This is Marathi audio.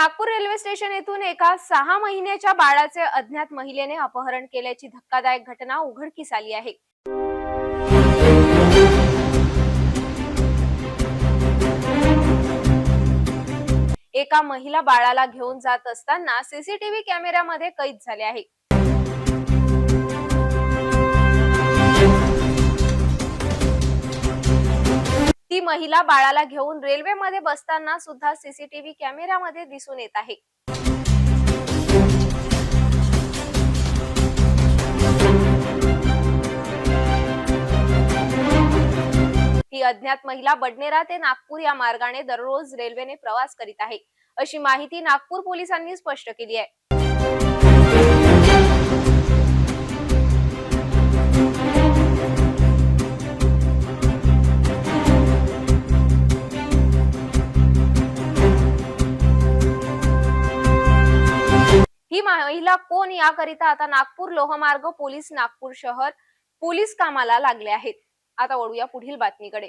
नागपूर रेल्वे स्टेशन येथून एका सहा महिन्याच्या बाळाचे अज्ञात महिलेने अपहरण केल्याची धक्कादायक घटना उघडकीस आली आहे. एका महिला बाळाला घेऊन जात असताना सीसीटीव्ही कॅमेऱ्यामध्ये कैद झाले आहे. महिला बाळाला घेऊन रेल्वेमध्ये बसताना सुद्धा सीसीटीव्ही कॅमेऱ्यामध्ये दिसून येत आहे. ही अज्ञात महिला बडनेरा ते नागपूर या मार्गाने दररोज रेल्वेने प्रवास करीत आहे. अशी माहिती नागपूर पोलिसांनी स्पष्ट केली आहे. ही महिला कोण याकरिता आता नागपूर लोहमार्ग पोलीस नागपूर शहर पोलीस कामाला लागले आहेत. आता वळूया पुढील बातमीकडे.